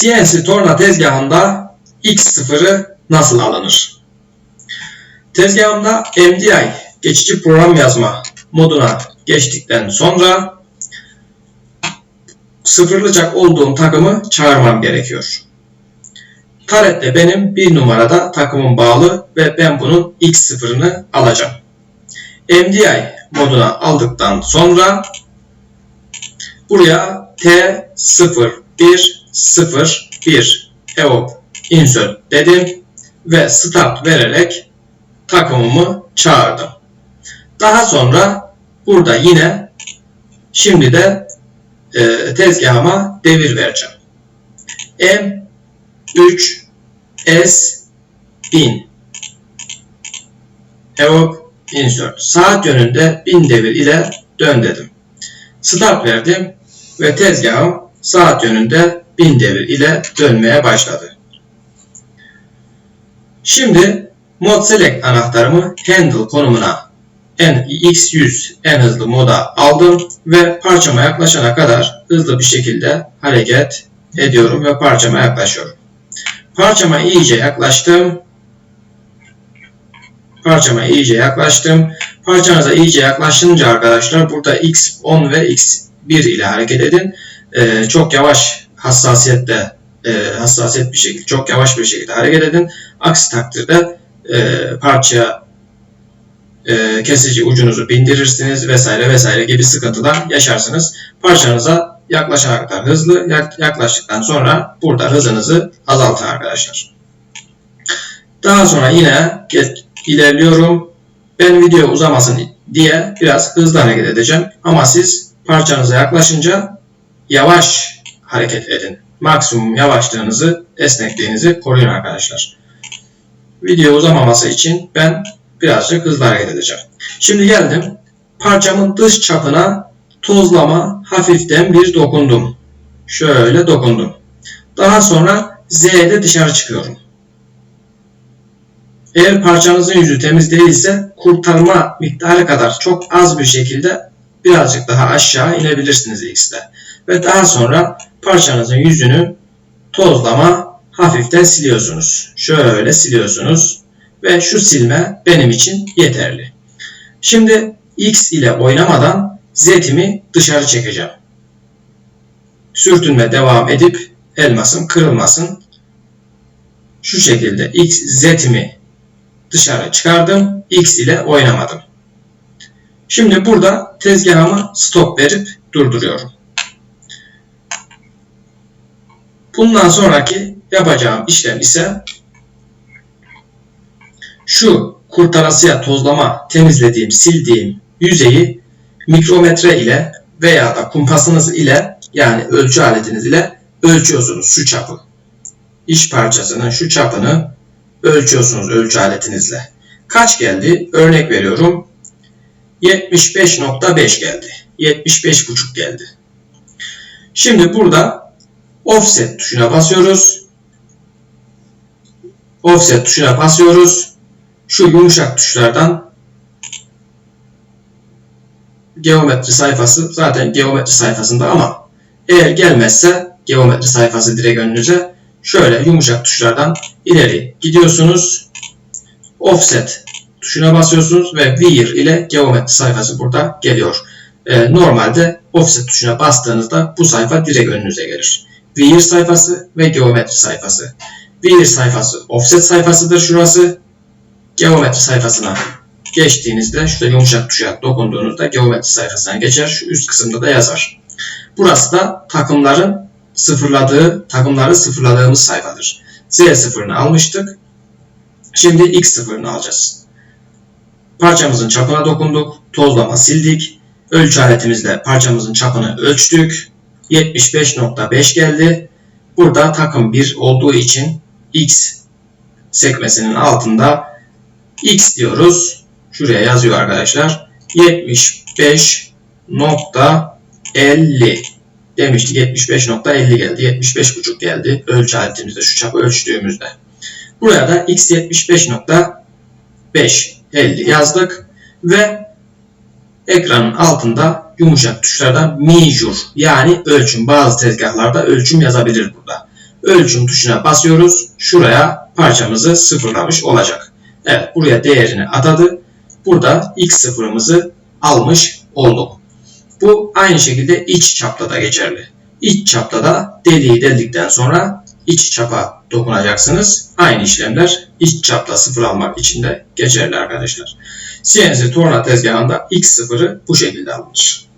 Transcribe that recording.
CNC torna tezgahında X0'ı nasıl alınır? Tezgahımda MDI geçici program yazma moduna geçtikten sonra sıfırlayacak olduğum takımı çağırmam gerekiyor. Tarette benim bir numarada takımım bağlı ve ben bunun X0'ını alacağım. MDI moduna aldıktan sonra buraya T0101 EOP insert dedim ve start vererek takımımı çağırdım. Daha sonra burada yine şimdi de e, tezgahıma devir vereceğim. M3 S 1000 EOP insert. Saat yönünde 1000 devir ile dön dedim. Start verdim ve tezgahım saat yönünde 1000 devir ile dönmeye başladı. Şimdi Mod Select anahtarımı Handle konumuna en X100 en hızlı moda aldım ve parçama yaklaşana kadar hızlı bir şekilde hareket ediyorum ve parçama yaklaşıyorum. Parçama iyice yaklaştım. Parçama iyice yaklaştım. Parçanıza iyice yaklaşınca arkadaşlar burada X10 ve X1 ile hareket edin. Ee, çok yavaş hassasiyette e, hassasiyet bir şekilde çok yavaş bir şekilde hareket edin. Aksi takdirde e, parçaya e, kesici ucunuzu bindirirsiniz vesaire vesaire gibi sıkıntılar yaşarsınız. Parçanıza yaklaşana kadar hızlı yaklaştıktan sonra burada hızınızı azaltın arkadaşlar. Daha sonra yine ilerliyorum. Ben video uzamasın diye biraz hızlı hareket edeceğim. Ama siz parçanıza yaklaşınca yavaş hareket edin. Maksimum yavaşlığınızı, esnekliğinizi koruyun arkadaşlar. Video uzamaması için ben birazcık hızlı hareket edeceğim. Şimdi geldim. Parçamın dış çapına tozlama hafiften bir dokundum. Şöyle dokundum. Daha sonra Z'de dışarı çıkıyorum. Eğer parçanızın yüzü temiz değilse kurtarma miktarı kadar çok az bir şekilde birazcık daha aşağı inebilirsiniz X'de. Ve daha sonra parçanızın yüzünü tozlama hafiften siliyorsunuz. Şöyle siliyorsunuz ve şu silme benim için yeterli. Şimdi X ile oynamadan Z'imi dışarı çekeceğim. Sürtünme devam edip elmasım kırılmasın. Şu şekilde X Z'imi dışarı çıkardım. X ile oynamadım. Şimdi burada tezgahımı stop verip durduruyorum. Bundan sonraki yapacağım işlem ise şu kurtarasıya tozlama temizlediğim, sildiğim yüzeyi mikrometre ile veya da kumpasınız ile yani ölçü aletiniz ile ölçüyorsunuz şu çapı. İş parçasının şu çapını ölçüyorsunuz ölçü aletinizle. Kaç geldi? Örnek veriyorum. 75.5 geldi. 75.5 geldi. Şimdi burada offset tuşuna basıyoruz. Offset tuşuna basıyoruz. Şu yumuşak tuşlardan geometri sayfası zaten geometri sayfasında ama eğer gelmezse geometri sayfası direkt önünüze şöyle yumuşak tuşlardan ileri gidiyorsunuz. Offset tuşuna basıyorsunuz ve Weir ile geometri sayfası burada geliyor. Ee, normalde offset tuşuna bastığınızda bu sayfa direkt önünüze gelir. Weir sayfası ve geometri sayfası. Weir sayfası offset sayfasıdır şurası. Geometri sayfasına geçtiğinizde şurada yumuşak tuşa dokunduğunuzda geometri sayfasına geçer. Şu üst kısımda da yazar. Burası da takımların sıfırladığı, takımları sıfırladığımız sayfadır. Z sıfırını almıştık. Şimdi X sıfırını alacağız. Parçamızın çapına dokunduk. Tozlama sildik. Ölçü aletimizle parçamızın çapını ölçtük. 75.5 geldi. Burada takım 1 olduğu için X sekmesinin altında X diyoruz. Şuraya yazıyor arkadaşlar. 75.50 demiştik. 75.50 geldi. 75.5 geldi. Ölçü aletimizde şu çapı ölçtüğümüzde. Buraya da X 75.5 50 yazdık ve ekranın altında yumuşak tuşlardan measure yani ölçüm bazı tezgahlarda ölçüm yazabilir burada. ölçüm tuşuna basıyoruz. Şuraya parçamızı sıfırlamış olacak. Evet buraya değerini atadı. Burada x sıfırımızı almış olduk. Bu aynı şekilde iç çapta da geçerli. İç çapta da deliği deldikten sonra iç çapa dokunacaksınız. Aynı işlemler iç çapta sıfır almak için de geçerli arkadaşlar. CNC torna tezgahında x sıfırı bu şekilde alınır.